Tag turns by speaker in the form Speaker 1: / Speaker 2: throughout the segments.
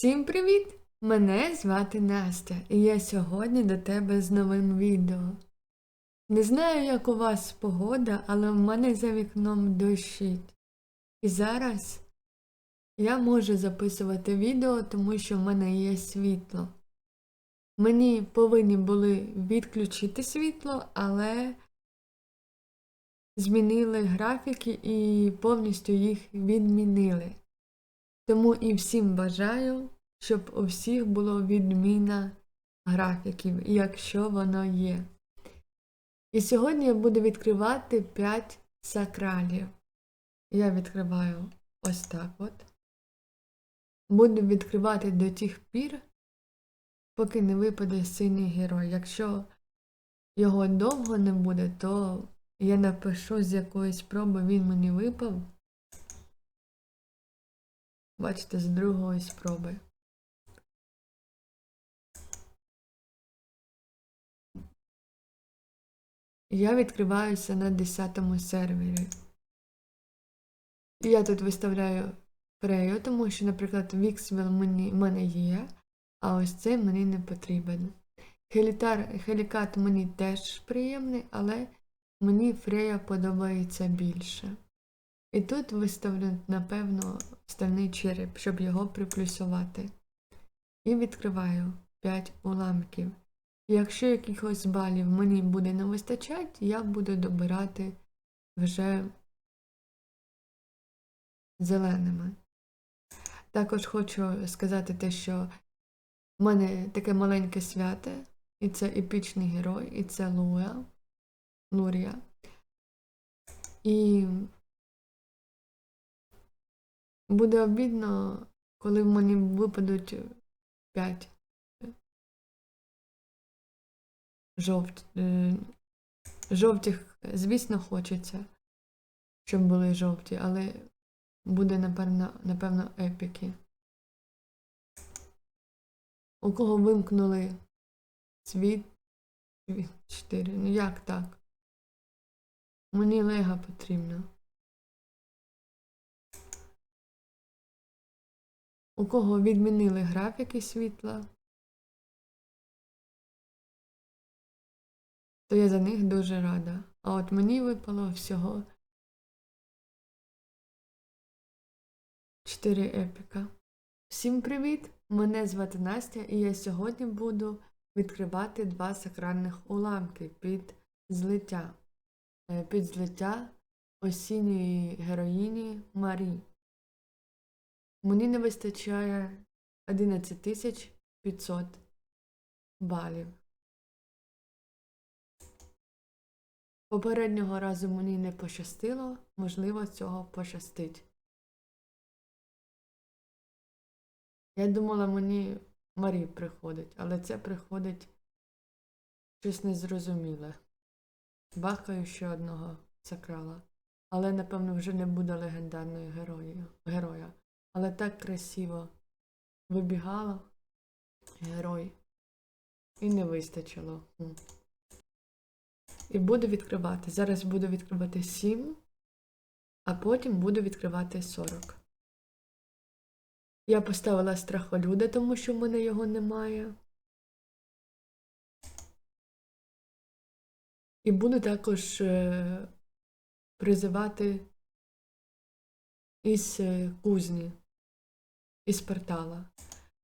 Speaker 1: Всім привіт! Мене звати Настя, і я сьогодні до тебе з новим відео. Не знаю, як у вас погода, але в мене за вікном дощить. І зараз я можу записувати відео, тому що в мене є світло. Мені повинні були відключити світло, але змінили графіки і повністю їх відмінили. Тому і всім бажаю, щоб у всіх було відміна графіків, якщо воно є. І сьогодні я буду відкривати 5 сакралів. Я відкриваю ось так от. Буду відкривати до тих пір, поки не випаде синій герой. Якщо його довго не буде, то я напишу, з якої спроби він мені випав. Бачите, з другої спроби. Я відкриваюся на 10 сервері. Я тут виставляю Фрею, тому що, наприклад, Віксвел мені, в мене є, а ось цей мені не потрібен. Хелітар, Хелікат мені теж приємний, але мені Фрея подобається більше. І тут виставлю, напевно, стальний череп, щоб його приплюсувати. І відкриваю 5 уламків. Якщо якихось балів мені буде не вистачати, я буду добирати вже зеленими. Також хочу сказати те, що в мене таке маленьке свято, і це епічний герой, і це Луя, Лурія. І буде обідно, коли в мені випадуть 5 жовт... е, жовтих, звісно, хочеться, щоб були жовті, але буде, напевно, напевно, епіки. У кого вимкнули світ? Світ 4. Ну як так? Мені лега потрібна. У кого відмінили графіки світла, то я за них дуже рада. А от мені випало всього 4 епіка. Всім привіт! Мене звати Настя, і я сьогодні буду відкривати два сакральних уламки під злиття. Е, Під злиття осінньої героїні Марі. Мені не вистачає 11 500 балів. Попереднього разу мені не пощастило, можливо, цього пощастить. Я думала, мені Марі приходить, але це приходить щось незрозуміле. Бахаю ще одного сакрала. Але, напевно, вже не буде легендарної герої, героя. Але так красиво вибігало герой. І не вистачило. І буду відкривати. Зараз буду відкривати 7, а потім буду відкривати 40. Я поставила страхолюда, тому що в мене його немає. І буду також е, призивати із е, кузні, із портала.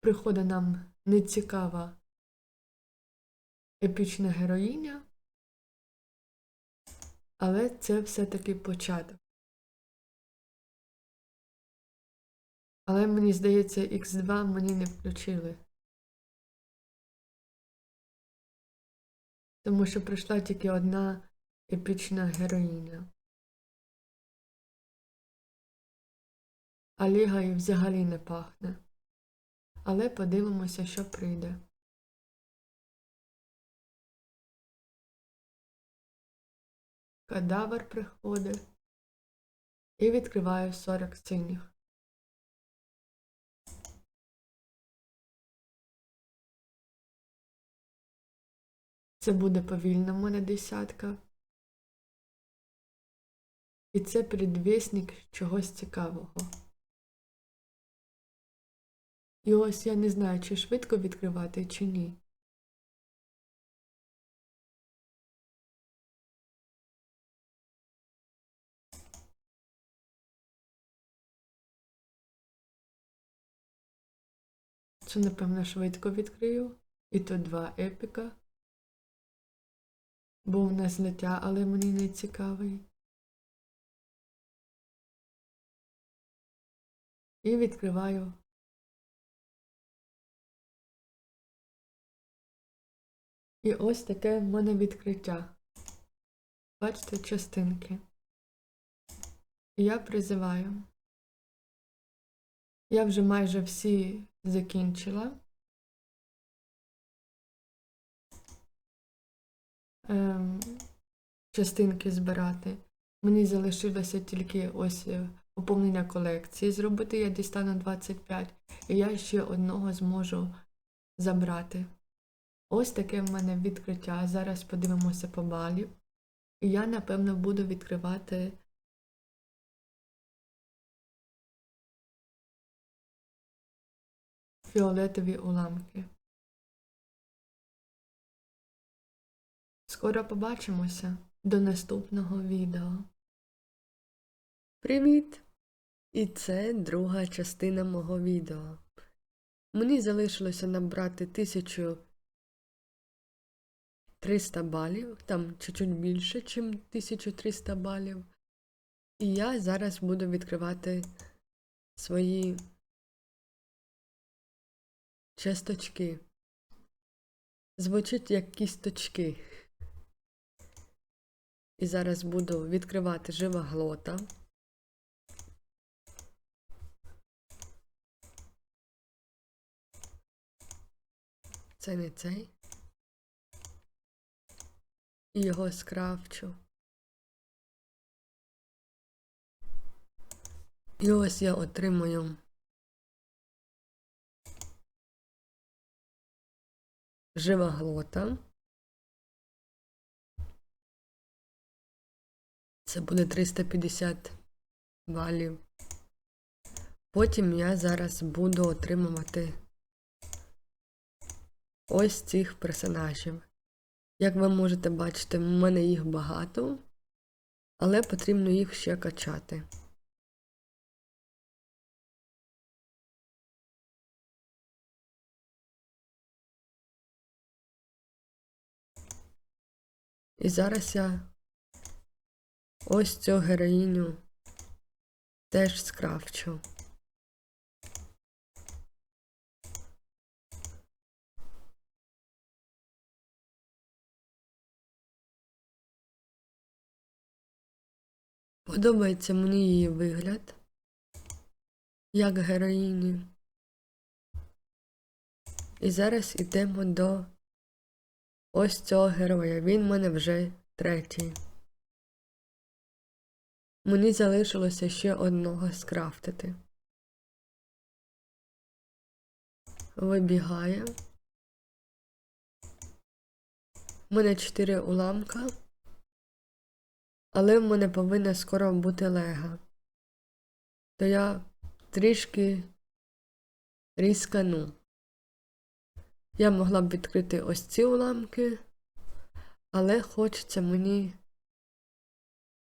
Speaker 1: Приходить нам нецікава епічна героїня, але це все-таки початок. Але мені здається, Х2 мені не включили. Тому що прийшла тільки одна епічна героїня. А ліга і взагалі не пахне. Але подивимося, що прийде. Кадавр приходить і відкриваю 40 синіх. Це буде повільно в мене десятка. І це передвісник чогось цікавого. І ось я не знаю, чи швидко відкривати, чи ні. Це, напевно, швидко відкрию. І то два епіка. Був на злиття, але мені не цікавий. І відкриваю. І ось таке в мене відкриття. Бачите, частинки. Я призиваю. Я вже майже всі закінчила. Ем, частинки збирати. Мені залишилося тільки ось е, поповнення колекції зробити. Я дістану 25, і я ще одного зможу забрати. Ось таке в мене відкриття. Зараз подивимося по балів. І я, напевно, буду відкривати фіолетові уламки. Скоро побачимося до наступного відео. Привіт! І це друга частина мого відео. Мені залишилося набрати 1300 балів, там чуть-чуть більше, ніж 1300 балів. І я зараз буду відкривати свої часточки. Звучить як кісточки. І зараз буду відкривати жива глота. Це не цей. І його скрафчу. І ось я отримую жива глота. Це буде 350 балів. Потім я зараз буду отримувати ось цих персонажів. Як ви можете бачити, в мене їх багато, але потрібно їх ще качати. І зараз я ось цю героїню теж скрафчу. Подобається мені її вигляд, як героїні. І зараз йдемо до ось цього героя. Він в мене вже третій. Мені залишилося ще одного скрафтити. Вибігає. У мене 4 уламка. Але в мене повинна скоро бути лега. То я трішки різкану. Я могла б відкрити ось ці уламки, але хочеться мені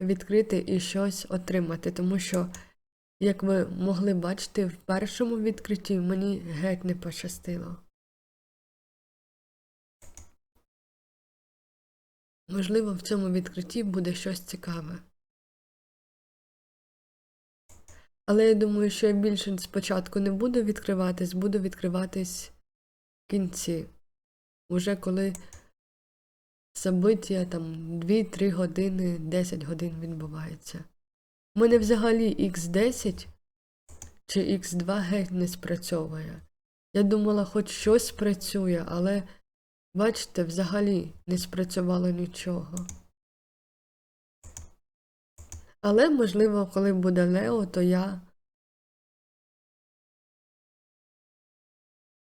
Speaker 1: відкрити і щось отримати, тому що, як ви могли бачити, в першому відкритті мені геть не пощастило. Можливо, в цьому відкритті буде щось цікаве. Але я думаю, що я більше спочатку не буду відкриватись, буду відкриватись в кінці. Уже коли собиття там 2-3 години, 10 годин відбувається. У мене взагалі X10 чи X2 геть не спрацьовує. Я думала, хоч щось спрацює, але. Бачите, взагалі не спрацювало нічого. Але, можливо, коли буде Лео, то я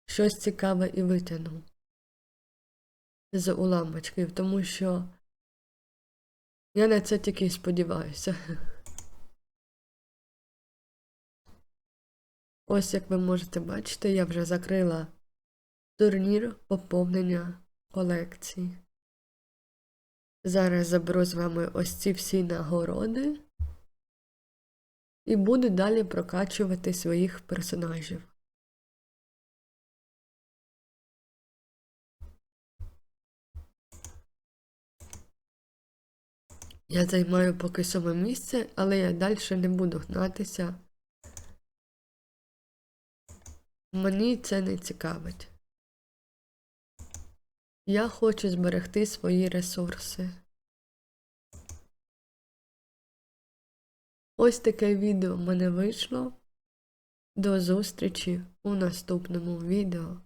Speaker 1: щось цікаве і витягну з уламочків, тому що я на це тільки сподіваюся. Ось як ви можете бачити, я вже закрила турнір поповнення колекції. Зараз заберу з вами ось ці всі нагороди і буду далі прокачувати своїх персонажів. Я займаю поки сьоме місце, але я далі не буду гнатися. Мені це не цікавить. Я хочу зберегти свої ресурси. Ось таке відео в мене вийшло. До зустрічі у наступному відео.